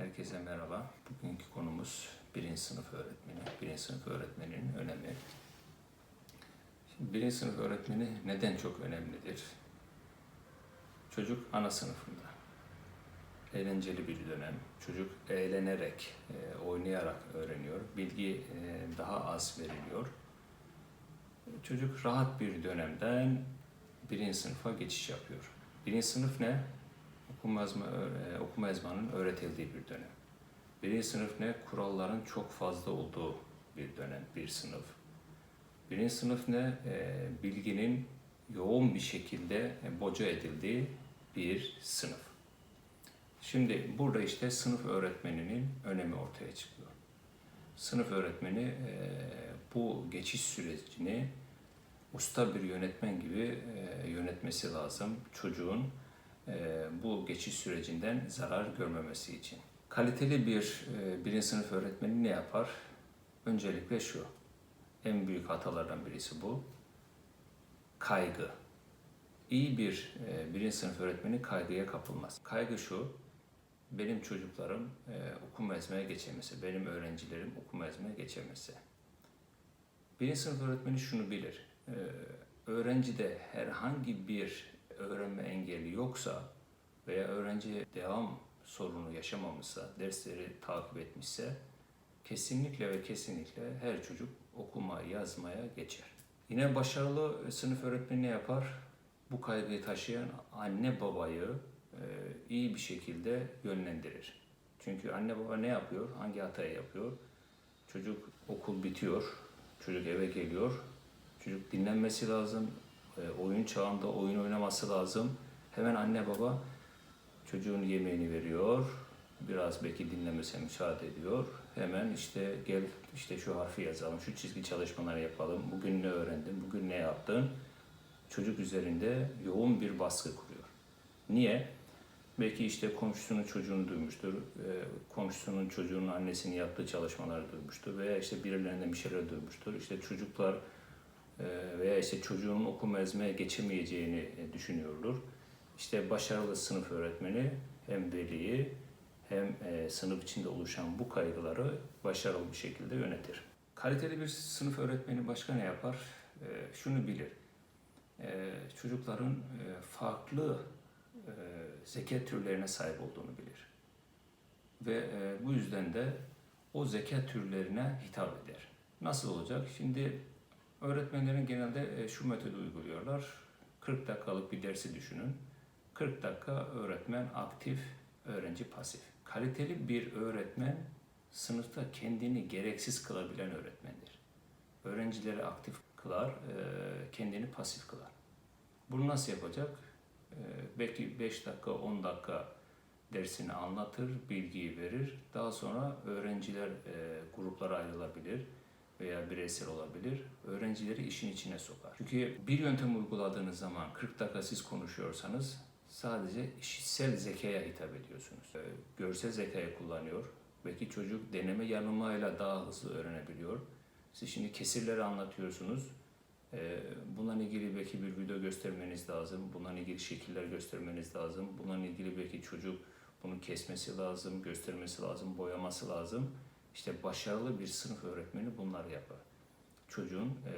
Herkese merhaba. Bugünkü konumuz birinci sınıf öğretmeni. Birinci sınıf öğretmeninin önemi. Şimdi birinci sınıf öğretmeni neden çok önemlidir? Çocuk ana sınıfında. Eğlenceli bir dönem. Çocuk eğlenerek, e, oynayarak öğreniyor. Bilgi e, daha az veriliyor. Çocuk rahat bir dönemden birinci sınıfa geçiş yapıyor. Birinci sınıf ne? Okuma yazma, okuma yazmanın öğretildiği bir dönem. Birinci sınıf ne? Kuralların çok fazla olduğu bir dönem, bir sınıf. Birinci sınıf ne? E, bilginin yoğun bir şekilde e, boca edildiği bir sınıf. Şimdi burada işte sınıf öğretmeninin önemi ortaya çıkıyor. Sınıf öğretmeni e, bu geçiş sürecini usta bir yönetmen gibi e, yönetmesi lazım. Çocuğun bu geçiş sürecinden zarar görmemesi için. Kaliteli bir e, birinci sınıf öğretmeni ne yapar? Öncelikle şu, en büyük hatalardan birisi bu. Kaygı. İyi bir e, birinci sınıf öğretmeni kaygıya kapılmaz. Kaygı şu, benim çocuklarım e, okuma yazmaya geçemese, benim öğrencilerim okuma yazmaya geçemese. Birinci sınıf öğretmeni şunu bilir, e, öğrencide herhangi bir öğrenme engeli yoksa veya öğrenci devam sorunu yaşamamışsa, dersleri takip etmişse kesinlikle ve kesinlikle her çocuk okuma, yazmaya geçer. Yine başarılı sınıf öğretmeni ne yapar? Bu kaygıyı taşıyan anne babayı e, iyi bir şekilde yönlendirir. Çünkü anne baba ne yapıyor? Hangi hatayı yapıyor? Çocuk okul bitiyor, çocuk eve geliyor, çocuk dinlenmesi lazım, e, oyun çağında oyun oynaması lazım. Hemen anne baba çocuğun yemeğini veriyor. Biraz belki dinlemesine müsaade ediyor. Hemen işte gel işte şu harfi yazalım, şu çizgi çalışmaları yapalım. Bugün ne öğrendin, bugün ne yaptın? Çocuk üzerinde yoğun bir baskı kuruyor. Niye? Belki işte komşusunun çocuğunu duymuştur, e, komşusunun çocuğunun annesinin yaptığı çalışmaları duymuştur veya işte birilerinden bir şeyler duymuştur. İşte çocuklar veya işte çocuğun okuma yazmaya geçemeyeceğini e, düşünüyordur. İşte başarılı sınıf öğretmeni hem veliyi hem e, sınıf içinde oluşan bu kaygıları başarılı bir şekilde yönetir. Kaliteli bir sınıf öğretmeni başka ne yapar? Şunu bilir. Çocukların farklı zeka türlerine sahip olduğunu bilir. Ve bu yüzden de o zeka türlerine hitap eder. Nasıl olacak? Şimdi Öğretmenlerin genelde e, şu metodu uyguluyorlar. 40 dakikalık bir dersi düşünün. 40 dakika öğretmen aktif, öğrenci pasif. Kaliteli bir öğretmen sınıfta kendini gereksiz kılabilen öğretmendir. Öğrencileri aktif kılar, e, kendini pasif kılar. Bunu nasıl yapacak? E, belki 5 dakika, 10 dakika dersini anlatır, bilgiyi verir. Daha sonra öğrenciler gruplara ayrılabilir veya bireysel olabilir. Öğrencileri işin içine sokar. Çünkü bir yöntem uyguladığınız zaman 40 dakika siz konuşuyorsanız sadece işitsel zekaya hitap ediyorsunuz. Ee, görsel zekayı kullanıyor. Belki çocuk deneme yanılmayla daha hızlı öğrenebiliyor. Siz şimdi kesirleri anlatıyorsunuz. Ee, bununla ilgili belki bir video göstermeniz lazım. Bununla ilgili şekiller göstermeniz lazım. Bununla ilgili belki çocuk bunu kesmesi lazım, göstermesi lazım, boyaması lazım. İşte başarılı bir sınıf öğretmeni bunları yapar. Çocuğun e,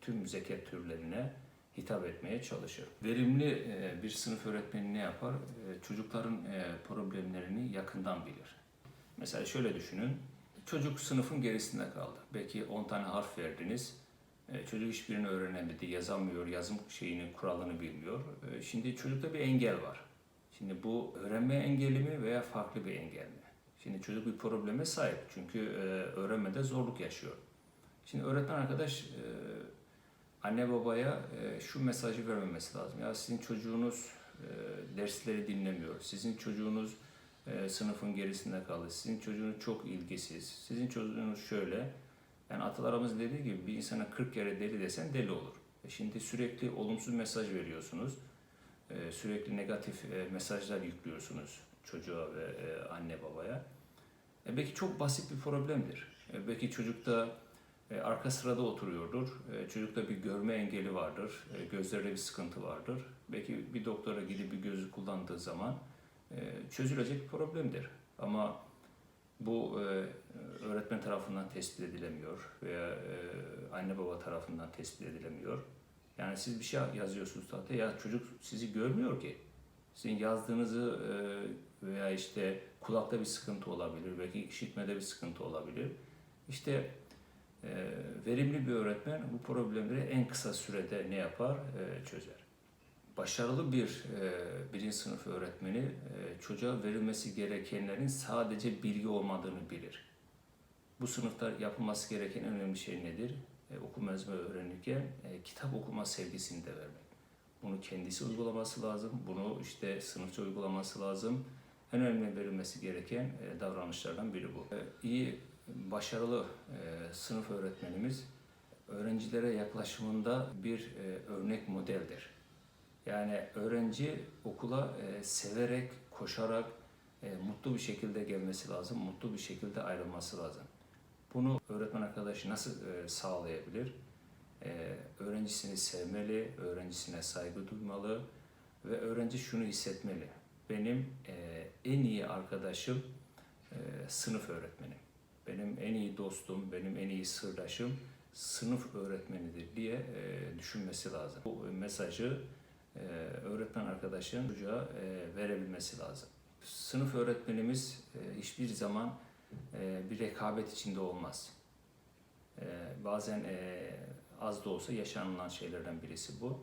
tüm zeka türlerine hitap etmeye çalışır. Verimli e, bir sınıf öğretmeni ne yapar? E, çocukların e, problemlerini yakından bilir. Mesela şöyle düşünün, çocuk sınıfın gerisinde kaldı. Belki 10 tane harf verdiniz, e, çocuk hiçbirini öğrenemedi, yazamıyor, yazım şeyinin kuralını bilmiyor. E, şimdi çocukta bir engel var. Şimdi bu öğrenme engeli mi veya farklı bir engel mi? Şimdi çocuk bir probleme sahip çünkü e, öğrenmede zorluk yaşıyor. Şimdi öğretmen arkadaş e, anne babaya e, şu mesajı vermemesi lazım. Ya sizin çocuğunuz e, dersleri dinlemiyor. Sizin çocuğunuz e, sınıfın gerisinde kaldı. Sizin çocuğunuz çok ilgisiz. Sizin çocuğunuz şöyle. Yani atalarımız dediği gibi bir insana 40 kere deli desen deli olur. E şimdi sürekli olumsuz mesaj veriyorsunuz. E, sürekli negatif e, mesajlar yüklüyorsunuz çocuğa ve e, anne babaya. E, belki çok basit bir problemdir. E, belki çocukta e, arka sırada oturuyordur. Çocukta bir görme engeli vardır. E, gözlerde bir sıkıntı vardır. Belki bir doktora gidip bir gözü kullandığı zaman çözülecek bir problemdir. Ama bu öğretmen tarafından tespit edilemiyor veya anne baba tarafından tespit edilemiyor. Yani siz bir şey yazıyorsunuz tahtaya ya çocuk sizi görmüyor ki. Sizin yazdığınızı veya işte kulakta bir sıkıntı olabilir, belki işitmede bir sıkıntı olabilir. İşte e, verimli bir öğretmen bu problemleri en kısa sürede ne yapar? E, çözer. Başarılı bir e, birinci sınıf öğretmeni e, çocuğa verilmesi gerekenlerin sadece bilgi olmadığını bilir. Bu sınıfta yapılması gereken en önemli şey nedir? E, okuma yazma öğrenirken e, kitap okuma sevgisini de vermek. Bunu kendisi uygulaması lazım. Bunu işte sınıfça uygulaması lazım. En önemli verilmesi gereken e, davranışlardan biri bu. E, iyi, başarılı e, sınıf öğretmenimiz öğrencilere yaklaşımında bir örnek modeldir. Yani öğrenci okula severek, koşarak, mutlu bir şekilde gelmesi lazım, mutlu bir şekilde ayrılması lazım. Bunu öğretmen arkadaşı nasıl sağlayabilir? Öğrencisini sevmeli, öğrencisine saygı duymalı ve öğrenci şunu hissetmeli. Benim en iyi arkadaşım e, sınıf öğretmenim. Benim en iyi dostum, benim en iyi sırdaşım sınıf öğretmenidir diye e, düşünmesi lazım. Bu mesajı e, öğretmen arkadaşın çocuğa e, verebilmesi lazım. Sınıf öğretmenimiz e, hiçbir zaman e, bir rekabet içinde olmaz. E, bazen e, az da olsa yaşanılan şeylerden birisi bu.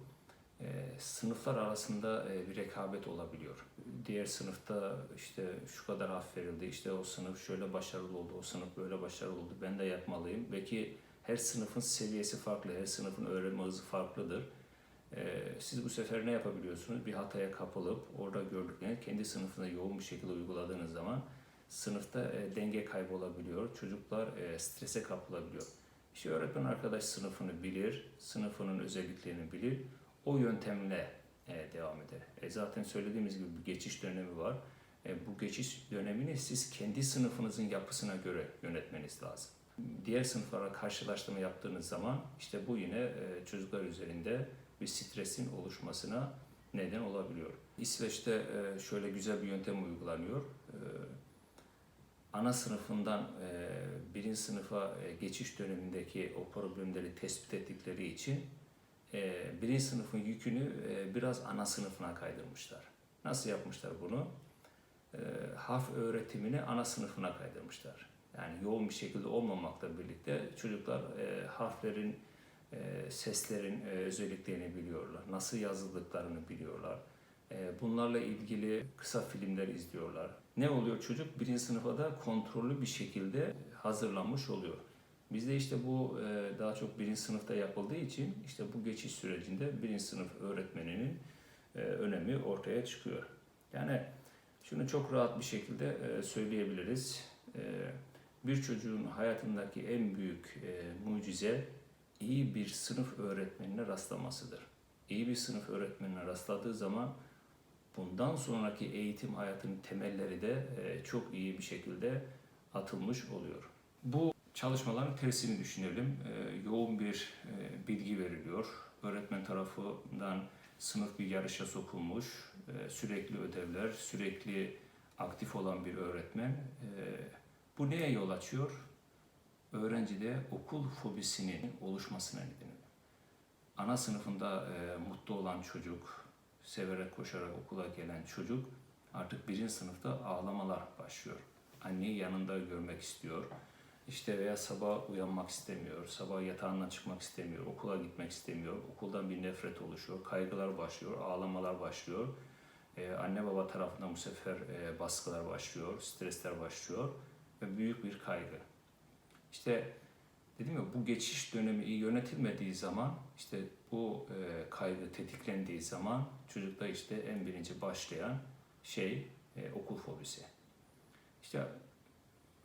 E, sınıflar arasında e, bir rekabet olabiliyor. Diğer sınıfta işte şu kadar verildi, işte o sınıf şöyle başarılı oldu, o sınıf böyle başarılı oldu, ben de yapmalıyım. Belki her sınıfın seviyesi farklı, her sınıfın öğrenme hızı farklıdır. Ee, siz bu sefer ne yapabiliyorsunuz? Bir hataya kapılıp orada gördüklerini kendi sınıfında yoğun bir şekilde uyguladığınız zaman sınıfta e, denge kaybolabiliyor. Çocuklar e, strese kapılabiliyor. İşte öğretmen arkadaş sınıfını bilir, sınıfının özelliklerini bilir. O yöntemle e, devam eder. E, zaten söylediğimiz gibi bir geçiş dönemi var. E, bu geçiş dönemini siz kendi sınıfınızın yapısına göre yönetmeniz lazım. Diğer sınıflara karşılaştırma yaptığınız zaman işte bu yine e, çocuklar üzerinde bir stresin oluşmasına neden olabiliyor. İsveç'te e, şöyle güzel bir yöntem uygulanıyor. E, Ana sınıfından e, birinci sınıfa e, geçiş dönemindeki o problemleri tespit ettikleri için e, birinci sınıfın yükünü e, biraz ana sınıfına kaydırmışlar. Nasıl yapmışlar bunu? E, harf öğretimini ana sınıfına kaydırmışlar. Yani yoğun bir şekilde olmamakla birlikte çocuklar e, harflerin, e, seslerin e, özelliklerini biliyorlar. Nasıl yazıldıklarını biliyorlar. E, bunlarla ilgili kısa filmler izliyorlar. Ne oluyor çocuk? Birinci sınıfa da kontrollü bir şekilde hazırlanmış oluyor. Bizde işte bu e, daha çok birinci sınıfta yapıldığı için işte bu geçiş sürecinde birinci sınıf öğretmeninin e, önemi ortaya çıkıyor. Yani şunu çok rahat bir şekilde e, söyleyebiliriz. Bir çocuğun hayatındaki en büyük mucize iyi bir sınıf öğretmenine rastlamasıdır. İyi bir sınıf öğretmenine rastladığı zaman bundan sonraki eğitim hayatının temelleri de çok iyi bir şekilde atılmış oluyor. Bu çalışmaların tersini düşünelim. E, yoğun bir e, bilgi veriliyor. Öğretmen tarafından sınıf bir yarışa sokulmuş. E, sürekli ödevler, sürekli aktif olan bir öğretmen. E, bu neye yol açıyor? Öğrencide okul fobisinin oluşmasına neden. Ana sınıfında mutlu olan çocuk, severek koşarak okula gelen çocuk artık birinci sınıfta ağlamalar başlıyor. Anneyi yanında görmek istiyor. İşte veya sabah uyanmak istemiyor, sabah yatağından çıkmak istemiyor, okula gitmek istemiyor, okuldan bir nefret oluşuyor, kaygılar başlıyor, ağlamalar başlıyor. Ee, anne baba tarafından bu sefer e, baskılar başlıyor, stresler başlıyor ve büyük bir kaygı. İşte dedim ya bu geçiş dönemi iyi yönetilmediği zaman işte bu e, kaygı tetiklendiği zaman çocukta işte en birinci başlayan şey e, okul fobisi. İşte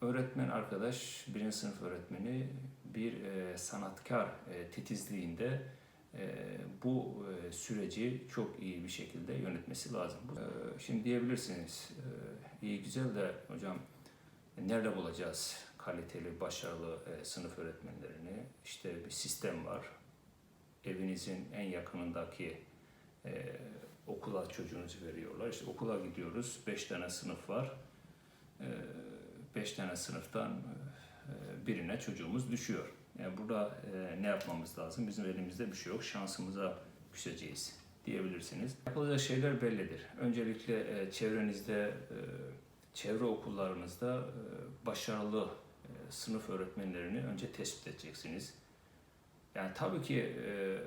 öğretmen arkadaş, birinci sınıf öğretmeni bir e, sanatkar e, titizliğinde e, bu e, süreci çok iyi bir şekilde yönetmesi lazım. E, şimdi diyebilirsiniz, e, iyi güzel de hocam nerede bulacağız kaliteli, başarılı e, sınıf öğretmenlerini? İşte bir sistem var. Evinizin en yakınındaki e, okula çocuğunuzu veriyorlar. İşte okula gidiyoruz, beş tane sınıf var. 5 tane sınıftan e, birine çocuğumuz düşüyor. Yani burada e, ne yapmamız lazım? Bizim elimizde bir şey yok. Şansımıza küseceğiz diyebilirsiniz. Yapılacak şeyler bellidir. Öncelikle e, çevrenizde, çevre okullarınızda başarılı sınıf öğretmenlerini önce tespit edeceksiniz. Yani tabii ki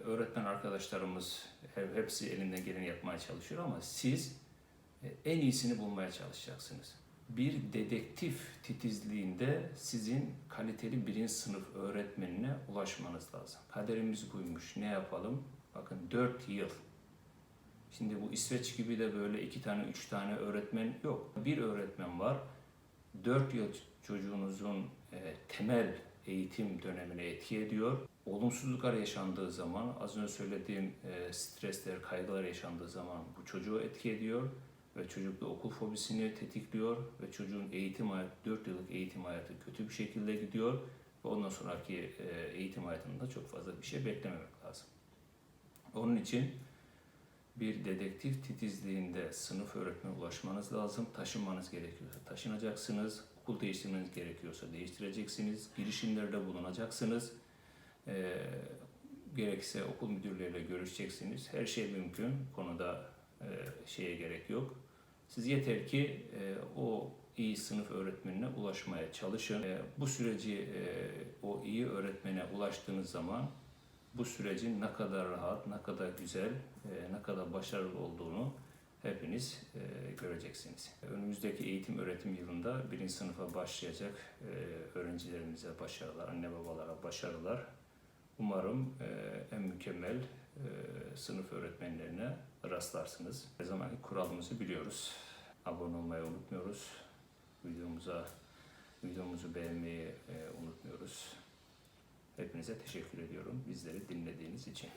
öğretmen arkadaşlarımız he- hepsi elinden geleni yapmaya çalışıyor ama siz en iyisini bulmaya çalışacaksınız. Bir dedektif titizliğinde sizin kaliteli birinci sınıf öğretmenine ulaşmanız lazım. Kaderimiz buymuş. Ne yapalım? Bakın 4 yıl. Şimdi bu İsveç gibi de böyle iki tane, üç tane öğretmen yok. Bir öğretmen var. 4 yıl çocuğunuzun e, temel eğitim dönemine etki ediyor. Olumsuzluklar yaşandığı zaman, az önce söylediğim e, stresler, kaygılar yaşandığı zaman bu çocuğu etki ediyor ve çocukta okul fobisini tetikliyor ve çocuğun eğitim hayatı, 4 yıllık eğitim hayatı kötü bir şekilde gidiyor ve ondan sonraki e, eğitim hayatında çok fazla bir şey beklememek lazım. Onun için bir dedektif titizliğinde sınıf öğretmene ulaşmanız lazım. Taşınmanız gerekiyorsa taşınacaksınız. Okul değiştirmeniz gerekiyorsa değiştireceksiniz. Girişimlerde bulunacaksınız. Ee, gerekse okul müdürleriyle görüşeceksiniz. Her şey mümkün. Konuda e, şeye gerek yok. Siz yeter ki e, o iyi sınıf öğretmenine ulaşmaya çalışın. E, bu süreci e, o iyi öğretmene ulaştığınız zaman bu sürecin ne kadar rahat, ne kadar güzel, e, ne kadar başarılı olduğunu hepiniz e, göreceksiniz. Önümüzdeki eğitim öğretim yılında birinci sınıfa başlayacak e, öğrencilerimize başarılar, anne babalara başarılar. Umarım e, en mükemmel sınıf öğretmenlerine rastlarsınız. Her zamanki kuralımızı biliyoruz. Abone olmayı unutmuyoruz. Videomuza videomuzu beğenmeyi e, unutmuyoruz. Hepinize teşekkür ediyorum bizleri dinlediğiniz için.